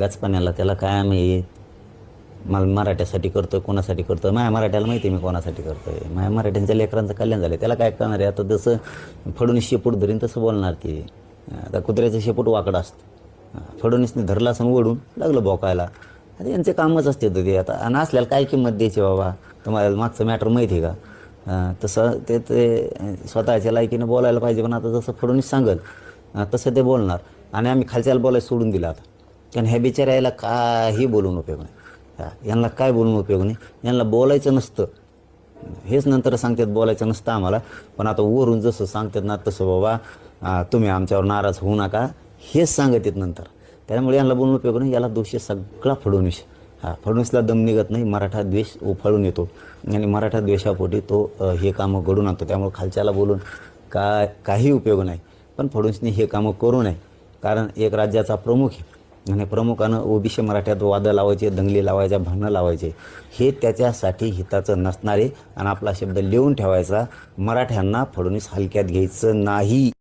गचपाण्याला त्याला काय आम्ही मला मराठ्यासाठी करतो कोणासाठी करतो माझ्या मराठ्याला माहिती आहे मी कोणासाठी करतोय. माझ्या मराठ्यांच्या लेकरांचं कल्याण झालं त्याला काय करणार आहे? आता जसं फडणवीस शेपूट धरीन तसं बोलणार ते. आता कुत्र्याचं शेपूट वाकडं असतं. फडणवीसने धरला असं ओढून लागलं बोकायला. आता यांचे कामच असते ते. आता आणि असल्याला काय किंमत द्यायची बाबा? तुम्हाला मागचं मॅटर माहिती आहे का? तसं ते ते स्वतःच्या लायकीनं बोलायला पाहिजे पण आता जसं फडणवीस सांगल तसं ते बोलणार. आणि आम्ही खालच्याला बोलायला सोडून दिलं आता. कारण ह्या बिचाऱ्याला काही बोलून उपयोग नाही. हां यांना काय बोलून उपयोग नाही? यांना बोलायचं नसतं. हेच नंतर सांगतात बोलायचं नसतं आम्हाला. पण आता वरून जसं सांगतात ना तसं बाबा तुम्ही आमच्यावर नाराज होऊ नका. हेच सांगत येत नंतर. त्यामुळे यांना बोलून उपयोग नाही. याला दोषी सगळा फडणवीस. हा फडणवीसला दम निघत नाही. मराठा द्वेष उफाळून येतो. आणि मराठा द्वेषापोटी तो हे कामं घडून आणतो. त्यामुळे खालच्याला बोलून का काही उपयोग नाही. पण फडणवीसने हे कामं करू नये. कारण एक राज्याचा प्रमुख आहे. आणि प्रमुखानं ओबीसी मराठ्यात वादं लावायचे दंगली लावायच्या भांडणं लावायचे हे त्याच्यासाठी हिताचं नसणारे आणि आपला शब्द लिहून ठेवायचा मराठ्यांना फडणवीस हलक्यात घ्यायचं नाही.